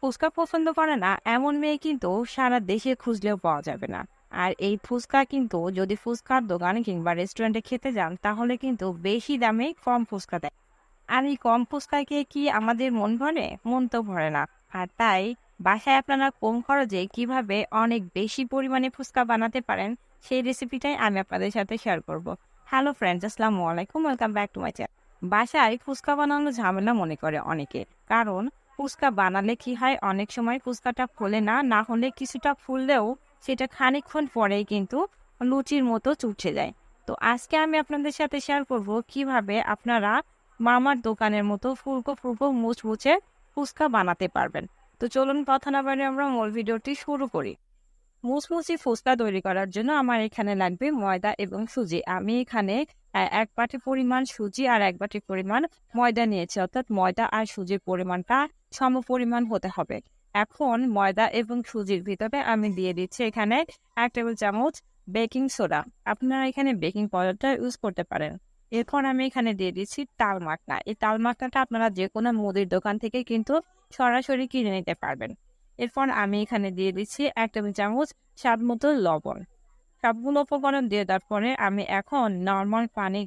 ফুচকা পছন্দ করে না, এমন মেয়ে কিন্তু সারা দেশে খুঁজলেও পাওয়া যাবে না। আর এই ফুচকা কিন্তু যদি ফুচকার দোকানে কিংবা রেস্টুরেন্টে খেতে যান, তাহলে কিন্তু বেশি দামে কম ফুচকা দেয়। আর এই কম ফুচকায় খেয়ে কি আমাদের মন ভরে? মন তো ভরে না। আর তাই, বাসায় আপনারা কম খরচে কীভাবে অনেক বেশি পরিমাণে ফুচকা বানাতে পারেন, সেই রেসিপিটাই আমি আপনাদের সাথে শেয়ার করব। হ্যালো ফ্রেন্ডস আসসালামু আলাইকুম welcome back to my channel বাসায় ফুচকা বানানো ঝামেলা মনে করে অনেকে। কারণ ফুচকা বানালে কি হয়? অনেক সময় ফুচকাটা ফোলে না না হলে কিছুটা ফুললেও সেটা খানিকক্ষণ পরেই কিন্তু লুচির মতো চুটছে যায়। তো আজকে আমি আপনাদের সাথে শেয়ার করব কীভাবে আপনারা মামার দোকানের মতো ফুলকো ফুলকো মুচমুচে ফুচকা বানাতে পারবেন। তো চলুন কথা না বাড়ি আমরা মূল ভিডিওটি শুরু করি। মুচমুচি ফুচকা তৈরি করার জন্য আমার এখানে লাগবে ময়দা এবং সুজি। আমি এখানে এক বাটি পরিমাণ সুজি আর এক বাটি পরিমাণ ময়দা নিয়েছি। অর্থাৎ ময়দা আর সুজির পরিমাণটা সম পরিমাণ হতে হবে। এখন ময়দা এবং সুজির ভিতরে আমি দিয়ে দিচ্ছি এখানে এক টেবিল চামচ বেকিং সোডা। আপনারা এখানে বেকিং পাউডারটা ইউজ করতে পারেন। এরপর আমি এখানে দিয়ে দিচ্ছি তাল মাখনা। এই তাল মাখনাটা আপনারা যে কোনো মুদির দোকান থেকে কিন্তু সরাসরি কিনে নিতে পারবেন। এরপর আমি এখানে দিয়ে দিচ্ছি এক টেবিল চামচ স্বাদ মতো লবণ। সবগুলো উপকরণ দিয়ে দেওয়ার পরে আমি এখন নর্মাল পানি,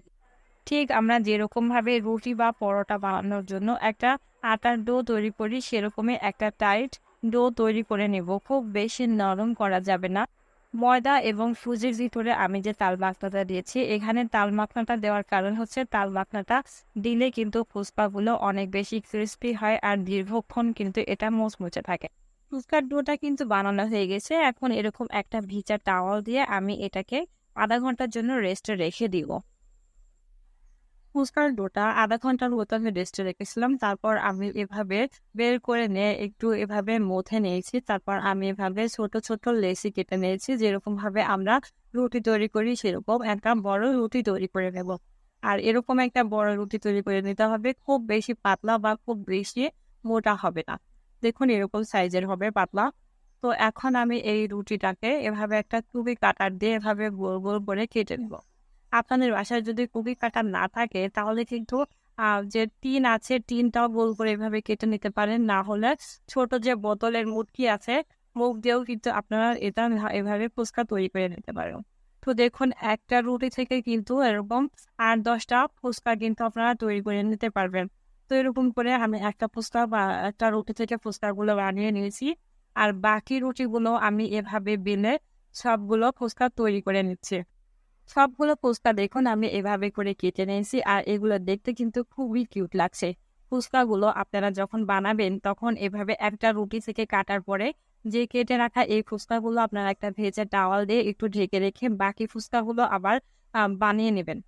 ঠিক আমরা যেরকম ভাবে রুটি বা পরোটা বানানোর জন্য একটা আটার ডো তৈরি করি, সেরকমই একটা টাইট ডো তৈরি করে নেব। খুব বেশি নরম করা যাবে না। ময়দা এবং সুজির ভিতরে আমি যে তাল মাখনাটা দিয়েছি, এখানে তাল মাখনাটা দেওয়ার কারণ হচ্ছে তাল মাখনাটা দিলে কিন্তু ফুচকাগুলো অনেক বেশি ক্রিস্পি হয় আর দীর্ঘক্ষণ কিন্তু এটা মুচমুচে থাকে। ফুচকার ডোটা কিন্তু বানানো হয়ে গেছে। এখন এরকম একটা ভিজা টাওয়াল দিয়ে আমি এটাকে আধা ঘণ্টার জন্য রেস্টে রেখে দিব। ফুচকার ডোটা আধা ঘণ্টার মতো আমি রেস্টে রেখেছিলাম। তারপর আমি এভাবে বের করে নিয়ে একটু এভাবে মথে নিয়েছি। তারপর আমি এভাবে ছোট ছোট লেসি কেটে নিয়েছি। যেরকম ভাবে আমরা রুটি তৈরি করি সেরকম একটা বড় রুটি তৈরি করে নেব। আর এরকম একটা বড় রুটি তৈরি করে নিতে হবে। খুব বেশি পাতলা বা খুব বেশি মোটা হবে না। দেখুন, এরকম সাইজের হবে পাতলা। তো এখন আমি এই রুটিটাকে এভাবে একটা কুবি কাটার দিয়ে এভাবে গোল গোল করে কেটে নেব। আপনাদের বাসায় যদি কুবি কাটার না থাকে, তাহলে কিন্তু যে টিন আছে, টিনটাও গোল করে এভাবে কেটে নিতে পারেন। না হলে ছোট যে বোতলের মুটকি আছে, মুখ দিয়েও কিন্তু আপনারা এটা এভাবে ফুচকা তৈরি করে নিতে পারেন। তো দেখুন, একটা রুটি থেকে কিন্তু এরকম আট, দশটা ফুচকা কিন্তু আপনারা তৈরি করে নিতে পারবেন। তো এরকম করে আমি একটা ফুচকা বা একটা রুটি থেকে ফুচকাগুলো বানিয়ে নিয়েছি। আর বাকি রুটিগুলো আমি এভাবে বেলে সবগুলো ফুচকা তৈরি করে নিচ্ছি। সবগুলো ফুচকা দেখুন, আমি এভাবে করে কেটে নিয়েছি আর এগুলো দেখতে কিন্তু খুবই কিউট লাগছে। ফুচকাগুলো আপনারা যখন বানাবেন তখন এভাবে একটা রুটি থেকে কাটার পরে যে কেটে রাখা এই ফুচকাগুলো আপনারা একটা ভেজে টাওয়াল দিয়ে একটু ঢেকে রেখে বাকি ফুচকাগুলো আবার বানিয়ে নেবেন।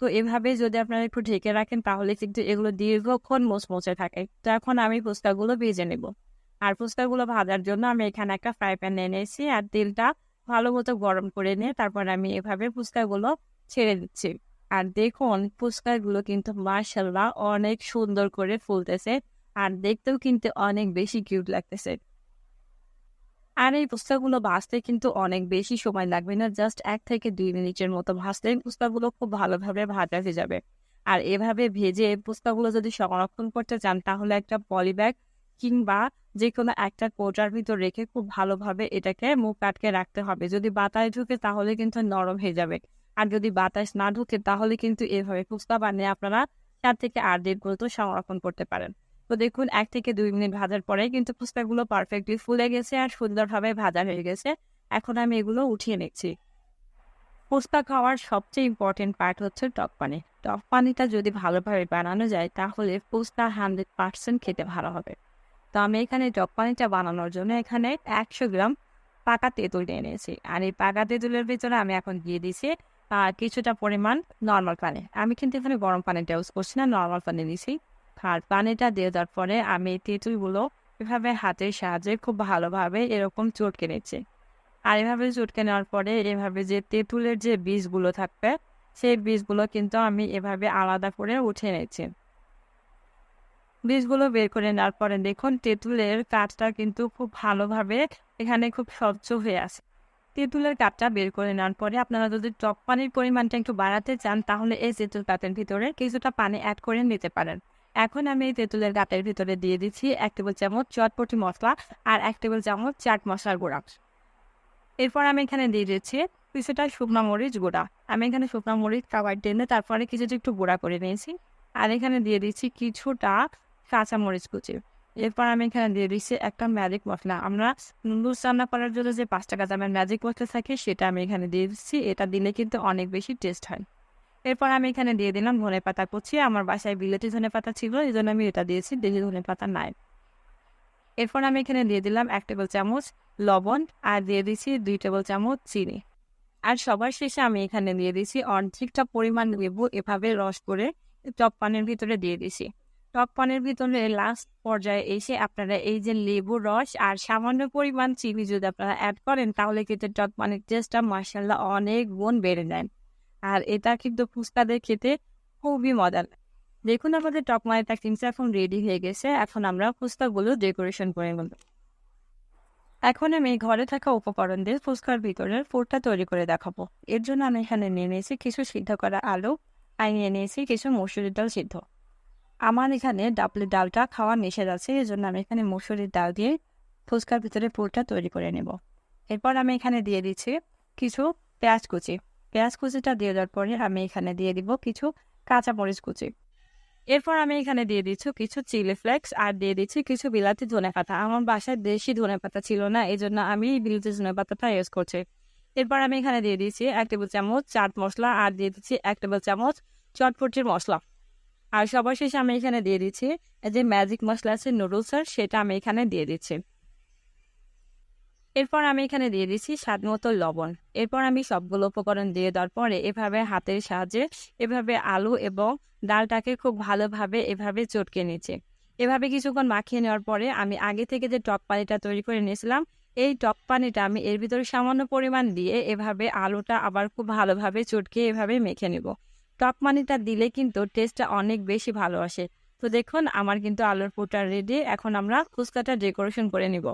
তো এভাবে যদি আপনারা একটু ঢেকে রাখেন, তাহলে কিন্তু এগুলো দীর্ঘক্ষণ মোচমোচে থাকে। তো এখন আমি ফুচকাগুলো ভেজে নেব। আর ফুচকাগুলো ভাজার জন্য আমি এখানে একটা ফ্রাই প্যান নিয়েছি আর তেলটা ভালো মতো গরম করে নিয়ে তারপর আমি এভাবে ফুচকাগুলো ছেড়ে দিচ্ছি। আর দেখুন, ফুচকাগুলো কিন্তু মার্শাল্লাহ অনেক সুন্দর করে ফুলতেছে। আর দেখতেও কিন্তু অনেক বেশি কিউট লাগতেছে। আর এই ফুচকাগুলো ভাজতে কিন্তু অনেক বেশি সময় লাগবে না। জাস্ট এক থেকে দুই মিনিটের মতো ভাজলে ফুচকাগুলো খুব ভালোভাবে ভাজা হয়ে যাবে। আর এভাবে ভেজে ফুচকাগুলো যদি সংরক্ষণ করতে চান, তাহলে একটা পলিব্যাগ কিংবা যে কোনো একটা কোটার ভিতর রেখে খুব ভালোভাবে এটাকে মুখ আটকে রাখতে হবে। যদি বাতাস ঢুকে, তাহলে কিন্তু নরম হয়ে যাবে। আর যদি বাতাস না ঢুকে, তাহলে কিন্তু এভাবে ফুচকা বানিয়ে আপনারা চার থেকে আট দিন পর্যন্ত সংরক্ষণ করতে পারেন। তো দেখুন, এক থেকে দুই মিনিট ভাজার পরে কিন্তু ফুচকাগুলো পারফেক্টলি ফুলে গেছে আর সুন্দরভাবে ভাজা হয়ে গেছে। এখন আমি এগুলো উঠিয়ে নিচ্ছি। ফুচকা খাওয়ার সবচেয়ে ইম্পর্টেন্ট পার্ট হচ্ছে টক পানি। টক পানিটা যদি ভালোভাবে বানানো যায়, তাহলে ফুচকা হান্ড্রেড পার্সেন্ট খেতে ভালো হবে। তো আমি এখানে টক পানিটা বানানোর জন্য এখানে একশো গ্রাম পাকা তেঁতুল নিয়ে নিয়েছি। আর এই পাকা তেঁতুলের ভিতরে আমি এখন দিয়ে দিয়েছি কিছুটা পরিমাণ নর্মাল পানি। আমি কিন্তু এখানে গরম পানিটা ইউজ করছি না নর্মাল পানি দিয়েছি আর পানিটা দিয়ে দেওয়ার পরে আমি তেঁতুলগুলো এভাবে হাতের সাহায্যে খুব ভালোভাবে এরকম চটকে নিচ্ছি। আর এভাবে চটকে নেওয়ার পরে এভাবে যে তেঁতুলের যে বীজগুলো থাকবে, সেই বীজগুলো কিন্তু আমি এভাবে আলাদা করে উঠে নিচ্ছি। বীজগুলো বের করে নেওয়ার পরে দেখুন তেঁতুলের কাঠটা কিন্তু খুব ভালোভাবে এখানে খুব স্বচ্ছ হয়ে আছে। তেঁতুলের কাঠটা বের করে নেওয়ার পরে আপনারা যদি টক পানির পরিমাণটা একটু বাড়াতে চান, তাহলে এই তেঁতুল কাঠের ভিতরে কিছুটা পানি অ্যাড করে নিতে পারেন। এখন আমি এই তেঁতুলের গাটের ভিতরে দিয়ে দিচ্ছি এক টেবিল চামচ চটপটি মশলা আর এক টেবিল চামচ চাট মশলার গুঁড়া। এরপর আমি এখানে দিয়ে দিচ্ছি কিছুটা শুকনো মরিচ গুঁড়া। আমি এখানে শুকনো মরিচ কাবার টেনে তারপরে কিছুটা একটু গুঁড়া করে নিয়েছি। আর এখানে দিয়ে দিচ্ছি কিছুটা কাঁচা মরিচ কুচি। এরপর আমি এখানে দিয়ে দিচ্ছি একটা ম্যাজিক মশলা। আমরা নুডলস রান্না করার জন্য যে পাঁচ টাকা দামের ম্যাজিক মশলা থাকে সেটা আমি এখানে দিয়ে দিচ্ছি। এটা দিলে কিন্তু অনেক বেশি টেস্ট হয়। এরপর আমি এখানে দিয়ে দিলাম ধনে পাতা কুচি। আমার বাসায় বিলেতি ধনে পাতা ছিল, এই জন্য আমি এটা দিয়েছি, দেশি ধনে পাতা নাই। এরপর আমি এখানে দিয়ে দিলাম এক টেবিল চামচ লবণ আর দিয়ে দিচ্ছি দুই টেবিল চামচ চিনি। আর সবার শেষে আমি এখানে দিয়ে দিচ্ছি অর্ধেকটা পরিমাণ লেবু, এভাবে রস করে টপ পানের ভিতরে দিয়ে দিছি টক পানের ভিতরে লাস্ট পর্যায়ে এসে আপনারা এই যে লেবু রস আর সামান্য পরিমাণ চিনি যদি আপনারা অ্যাড করেন, তাহলে কিন্তু টক পানির টেস্টটা মার্শাল্লাহ অনেক গুণ বেড়ে যায়। আর এটা কিন্তু ফুচকাদের খেতে খুবই মজার। দেখুন আমাদের টক মানিটা কিন্তু এখন রেডি হয়ে গেছে। এখন আমরা ফুচকাগুলো ডেকোরেশন করে নেব। এখন আমি ঘরে থাকা উপকরণ দিয়ে ফুচকার ভিতরের ফুটটা তৈরি করে দেখাবো। এর জন্য আমি এখানে নিয়ে নিয়েছি কিছু সিদ্ধ করা আলু, আর নিয়ে নিয়েছি কিছু মসুরির ডাল সিদ্ধ। আমার এখানে ডাবলি ডালটা খাওয়া নিষেধ আছে এই জন্য আমি এখানে মসুরির ডাল দিয়ে ফুচকার ভিতরে পুরটা তৈরি করে নেব। এরপর আমি এখানে দিয়ে দিচ্ছি কিছু পেঁয়াজ কুচি। পেঁয়াজ কুচিটা দিয়ে দেওয়ার পরে আমি এখানে দিয়ে দিব কিছু কাঁচা মরিচ কুচি। এরপর আমি এখানে দিয়ে দিচ্ছি কিছু চিলি ফ্লেক্স আর দিয়ে দিচ্ছি কিছু বিলাতি ধনে পাতা। আমার বাসায় দেশি ধনে পাতা ছিল না এই জন্য আমি বিলাতি ধনে পাতাটা ইউজ করছি। এরপর আমি এখানে দিয়ে দিচ্ছি এক টেবিল চামচ চাট মশলা আর দিয়ে দিচ্ছি এক টেবিল চামচ চটপটির মশলা আর সবার শেষে আমি এখানে দিয়ে দিচ্ছি যে ম্যাজিক মশলা আছে নুডলসের সেটা আমি এখানে দিয়ে দিচ্ছি। এরপর আমি এখানে দিয়ে দিচ্ছি স্বাদ মতো লবণ। এরপর আমি সবগুলো উপকরণ দিয়ে দেওয়ার পরে এভাবে হাতের সাহায্যে এভাবে আলু এবং ডালটাকে খুব ভালোভাবে এভাবে চটকে নিচ্ছে। এভাবে কিছুক্ষণ মাখিয়ে নেওয়ার পরে আমি আগে থেকে যে টক পানিটা তৈরি করে নিয়েছিলাম, এই টক পানিটা আমি এর ভিতরে সামান্য পরিমাণ দিয়ে এভাবে আলুটা আবার খুব ভালোভাবে চটকে এভাবে মেখে নেব। টক পানিটা দিলে কিন্তু টেস্টটা অনেক বেশি ভালো আসে। তো দেখুন, আমার কিন্তু আলুর পুরটা রেডি এখন আমরা ফুচকাটা ডেকোরেশন করে নিব।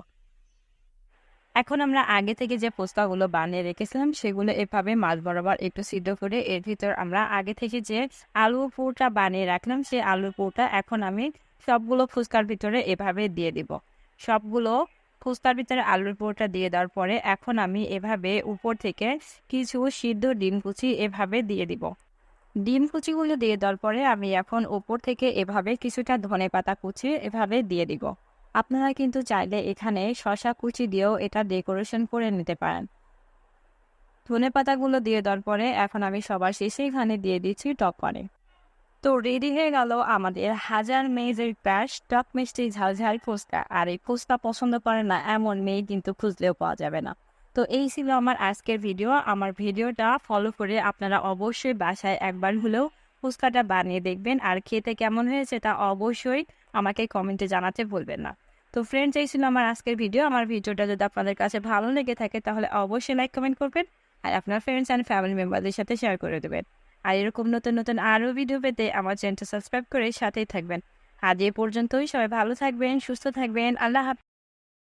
এখন আমরা আগে থেকে যে ফুচকাগুলো বানিয়ে রেখেছিলাম, সেগুলো এভাবে মাছ বরাবর একটু সিদ্ধ করে এর ভিতর আমরা আগে থেকে যে আলু পুরটা বানিয়ে রাখলাম, সেই আলুর পুরটা এখন আমি সবগুলো ফুচকার ভিতরে এভাবে দিয়ে দিব। সবগুলো ফুচকার ভিতরে আলুর পুরটা দিয়ে দেওয়ার পরে এখন আমি এভাবে উপর থেকে কিছু সিদ্ধ ডিম কুচি এভাবে দিয়ে দিব। ডিম কুচিগুলো দিয়ে দেওয়ার পরে আমি এখন উপর থেকে এভাবে কিছুটা ধনে পাতা কুচি এভাবে দিয়ে দিব। আপনারা কিন্তু চাইলে এখানে শশা কুচি দিয়েও এটা ডেকোরেশন করে নিতে পারেন। ধনে পাতাগুলো দিয়ে দেওয়ার পরে এখন আমি সবার শেষে এখানে দিয়ে দিচ্ছি টক পানি তো রেডি হয়ে গেল আমাদের হাজার মেয়েদের প্যাস টক মিষ্টি ঝালঝাল ফুচকা। আর এই ফুচকা পছন্দ করে না এমন মেয়ে কিন্তু খুঁজলেও পাওয়া যাবে না। তো এই ছিল আমার আজকের ভিডিও। আমার ভিডিওটা ফলো করে আপনারা অবশ্যই বাসায় একবার হলেও ফুচকাটা বানিয়ে দেখবেন। আর খেতে কেমন হয়েছে তা অবশ্যই আমাকে কমেন্টে জানাতে ভুলবেন না। তো ফ্রেন্ডস এই ছিল আমার আজকের ভিডিও আমার ভিডিওটা যদি আপনাদের কাছে ভালো লেগে থাকে, তাহলে অবশ্যই লাইক কমেন্ট করবেন আর আপনার ফ্রেন্ডস অ্যান্ড ফ্যামিলি মেম্বারদের সাথে শেয়ার করে দেবেন। আর এরকম নতুন নতুন আরও ভিডিও পেতে আমার চ্যানেলটা সাবস্ক্রাইব করে সাথেই থাকবেন। আজ এ পর্যন্তই, সবাই ভালো থাকবেন, সুস্থ থাকবেন, আল্লাহ হাফিজ।